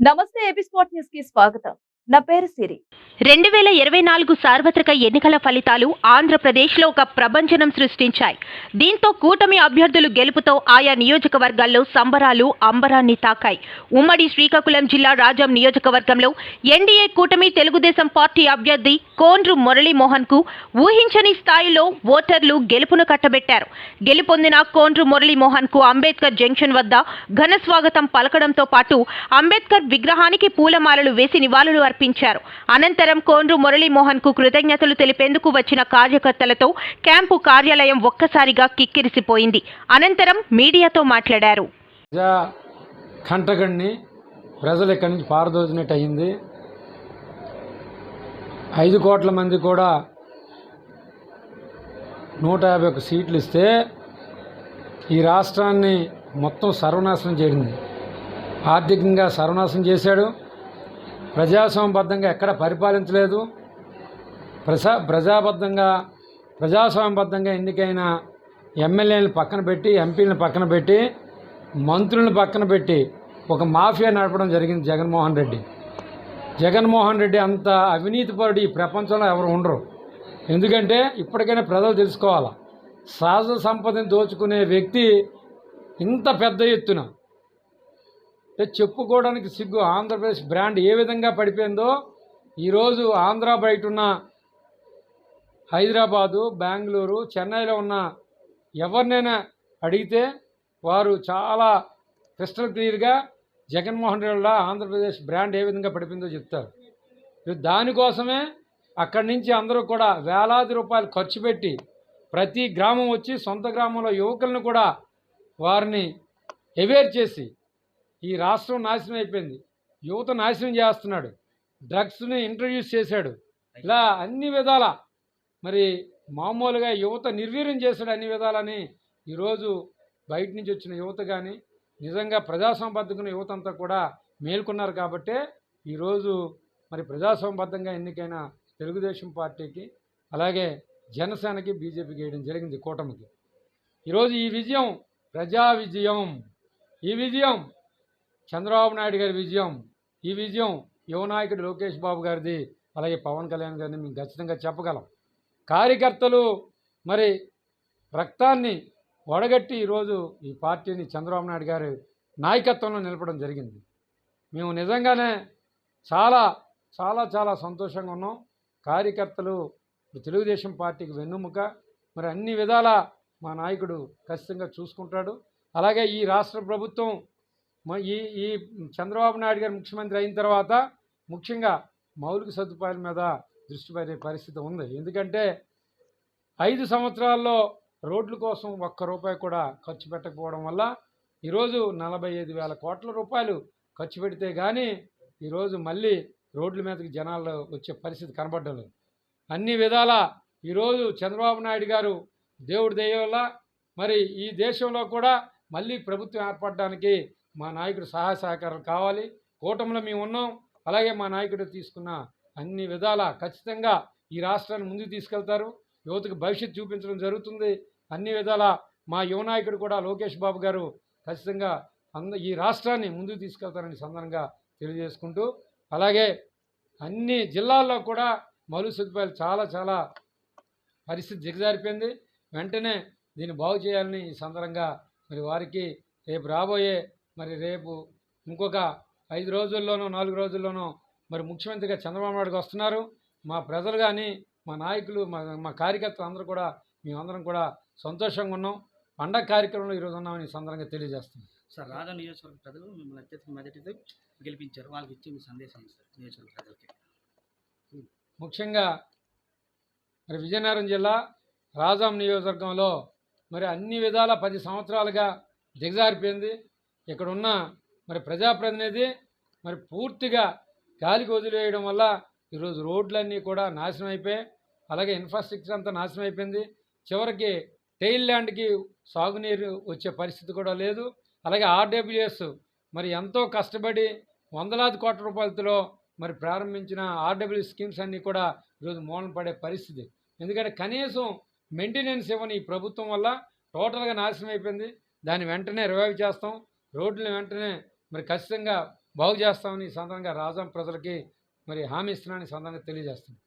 నమస్తే AP spot news కి స్వాగతం నా పేరు సిరి. రెండు వేల ఇరవై నాలుగు సార్వత్రిక ఎన్నికల ఫలితాలు ఆంధ్రప్రదేశ్లో ఒక ప్రపంచనం సృష్టించాయి. దీంతో కూటమి అభ్యర్థులు గెలుపుతో ఆయా నియోజకవర్గాల్లో సంబరాలు అంబరాన్ని తాకాయి. ఉమ్మడి శ్రీకాకుళం జిల్లా రాజం నియోజకవర్గంలో ఎన్డీఏ కూటమి తెలుగుదేశం పార్టీ అభ్యర్థి కోండ్రు మురళీమోహన్కు ఊహించని స్థాయిలో ఓటర్లు గెలుపును కట్టబెట్టారు. గెలుపొందిన కోండ్రు మురళీమోహన్కు అంబేద్కర్ జంక్షన్ వద్ద ఘన స్వాగతం పలకడంతో పాటు అంబేద్కర్ విగ్రహానికి పూలమాలలు వేసి నివాళులు సమర్పించారు. అనంతరం కోండ్రు మురళీమోహన్కు కృతజ్ఞతలు తెలిపేందుకు వచ్చిన కార్యకర్తలతో క్యాంపు కార్యాలయం ఒక్కసారిగా కిక్కిరిసిపోయింది. అనంతరం మీడియాతో మాట్లాడారు. ప్రజా కంటగడిని ప్రజలు ఇక్కడి నుంచి పారదోచినట్టు అయింది. ఐదు కోట్ల మంది కూడా నూట యాభై ఒక సీట్లు ఇస్తే ఈ రాష్ట్రాన్ని మొత్తం సర్వనాశనం చేరింది ఆర్థికంగా సర్వనాశనం చేశాడు. ప్రజాస్వామ్యబద్ధంగా ఎక్కడ పరిపాలించలేదు. ప్రజా ప్రజాబద్ధంగా ప్రజాస్వామ్యబద్ధంగా ఎన్నికైన ఎమ్మెల్యేలను పక్కన పెట్టి ఎంపీలను పక్కన పెట్టి మంత్రులను పక్కన పెట్టి ఒక మాఫియా నడపడం జరిగింది జగన్మోహన్ రెడ్డి. జగన్మోహన్ రెడ్డి అంత అవినీతిపరుడు ఈ ప్రపంచంలో ఎవరు ఉండరు. ఎందుకంటే ఇప్పటికైనా ప్రజలు తెలుసుకోవాలి. సహజ సంపదని దోచుకునే వ్యక్తి ఇంత పెద్ద ఎత్తున అంటే చెప్పుకోవడానికి సిగ్గు. ఆంధ్రప్రదేశ్ బ్రాండ్ ఏ విధంగా పడిపోయిందో ఈరోజు ఆంధ్ర బయట ఉన్న హైదరాబాదు బెంగళూరు చెన్నైలో ఉన్న ఎవరినైనా అడిగితే వారు చాలా క్రిస్టల్ క్లియర్గా జగన్మోహన్ రెడ్డి ఆంధ్రప్రదేశ్ బ్రాండ్ ఏ విధంగా పడిపోయిందో చెప్తారు. దానికోసమే అక్కడి నుంచి అందరూ కూడా వేలాది రూపాయలు ఖర్చు పెట్టి ప్రతి గ్రామం వచ్చి సొంత గ్రామంలో యువకులను కూడా వారిని అవేర్ చేసి ఈ రాష్ట్రం నాశనం అయిపోయింది. యువత నాశనం చేస్తున్నాడు. డ్రగ్స్ని ఇంట్రడ్యూస్ చేశాడు. ఇలా అన్ని విధాల మరి మామూలుగా యువత నిర్వీర్యం చేశాడు అన్ని విధాలని ఈరోజు బయట నుంచి వచ్చిన యువత కానీ నిజంగా ప్రజాసంబద్ధకున్న యువత అంతా కూడా మేల్కొన్నారు కాబట్టే ఈరోజు మరి ప్రజాసంబద్ధంగా ఎన్నికైన తెలుగుదేశం పార్టీకి అలాగే జనసేనకి బీజేపీకి వేయడం జరిగింది కూటమికి. ఈరోజు ఈ విజయం ప్రజా విజయం. ఈ విజయం చంద్రబాబు నాయుడు గారి విజయం ఈ విజయం యువ నాయకుడు లోకేష్ బాబు గారిది అలాగే పవన్ కళ్యాణ్ గారిని మేము ఖచ్చితంగా చెప్పగలం. కార్యకర్తలు మరి రక్తాన్ని వడగట్టి ఈరోజు ఈ పార్టీని చంద్రబాబు నాయుడు గారు నాయకత్వంలో నిలపడం జరిగింది. మేము నిజంగానే చాలా చాలా చాలా సంతోషంగా ఉన్నాం. కార్యకర్తలు తెలుగుదేశం పార్టీకి వెన్నుముక. మరి అన్ని విధాల మా నాయకుడు ఖచ్చితంగా చూసుకుంటాడు. అలాగే ఈ రాష్ట్ర ప్రభుత్వం ఈ ఈ చంద్రబాబు నాయుడు గారు ముఖ్యమంత్రి అయిన తర్వాత ముఖ్యంగా మౌలిక సదుపాయాల మీద దృష్టి పడే పరిస్థితి ఉంది. ఎందుకంటే ఐదు సంవత్సరాల్లో రోడ్ల కోసం ఒక్క రూపాయి కూడా ఖర్చు పెట్టకపోవడం వల్ల ఈరోజు నలభై ఐదు వేల కోట్ల రూపాయలు ఖర్చు పెడితే కానీ ఈరోజు మళ్ళీ రోడ్ల మీదకి జనాలు వచ్చే పరిస్థితి కనబడడం లేదు. అన్ని విధాల ఈరోజు చంద్రబాబు నాయుడు గారు దేవుడి దయ వల్ల మరి ఈ దేశంలో కూడా మళ్ళీ ప్రభుత్వం ఏర్పడడానికి మా నాయకుడు సహాయ సహకారాలు కావాలి. కూటమిలో మేము ఉన్నాం. అలాగే మా నాయకుడు తీసుకున్న అన్ని విధాల ఖచ్చితంగా ఈ రాష్ట్రాన్ని ముందుకు తీసుకెళ్తారు. యువతకు భవిష్యత్తు చూపించడం జరుగుతుంది. అన్ని విధాల మా యువ నాయకుడు కూడా లోకేష్ బాబు గారు ఖచ్చితంగా అంద ఈ రాష్ట్రాన్ని ముందుకు తీసుకెళ్తారని సందర్భంగా తెలియజేసుకుంటూ అలాగే అన్ని జిల్లాల్లో కూడా మౌలిక సదుపాయాలు చాలా చాలా పరిస్థితి దిగజారిపోయింది. వెంటనే దీన్ని బాగు చేయాలని ఈ సందర్భంగా మరి వారికి రేపు రాబోయే మరి రేపు ఇంకొక ఐదు రోజుల్లోనో నాలుగు రోజుల్లోనో మరి ముఖ్యమంత్రిగా చంద్రబాబు నాయుడుకి వస్తున్నారు. మా ప్రజలు కానీ మా నాయకులు మా మా కార్యకర్తలు అందరూ కూడా మేమందరం కూడా సంతోషంగా ఉన్నాం. పండగ కార్యక్రమంలో ఈరోజు ఉన్నామని సందర్భంగా తెలియజేస్తున్నాం. సార్ రాధా నియోజకవర్గ ప్రజలు మిమ్మల్ని అత్యధిక మెజార్టీతో గెలిపించారు. వాళ్ళకి ఇచ్చే మీ సందేశం సార్ నియోజకవర్గ ప్రజలకి? ముఖ్యంగా మరి విజయనగరం జిల్లా రాజాం నియోజకవర్గంలో మరి అన్ని విధాల పది సంవత్సరాలుగా దిగజారిపోయింది. ఇక్కడ ఉన్న మరి ప్రజాప్రతినిధి మరి పూర్తిగా గాలికి వదిలేయడం వల్ల ఈరోజు రోడ్లన్నీ కూడా నాశనం అయిపోయాయి. అలాగే ఇన్ఫ్రాస్ట్రక్చర్ అంతా నాశనం అయిపోయింది. చివరికి టెయిల్ ల్యాండ్కి సాగునీరు వచ్చే పరిస్థితి కూడా లేదు. అలాగే ఆర్డబ్ల్యూఎస్ మరి ఎంతో కష్టపడి వందలాది కోట్ల రూపాయలతో మరి ప్రారంభించిన ఆర్డబ్ల్యూ స్కీమ్స్ అన్నీ కూడా ఈరోజు మూలన పడే పరిస్థితి. ఎందుకంటే కనీసం మెయింటెనెన్స్ ఇవ్వని ఈ ప్రభుత్వం వల్ల టోటల్గా నాశనం అయిపోయింది. దాన్ని వెంటనే రివైవ్ చేస్తాం. రోడ్లను వెంటనే మరి ఖచ్చితంగా బాగు చేస్తామని సందర్భంగా రాజం ప్రజలకి మరి హామీ ఇస్తున్నానని సందర్భంగా తెలియజేస్తున్నాను.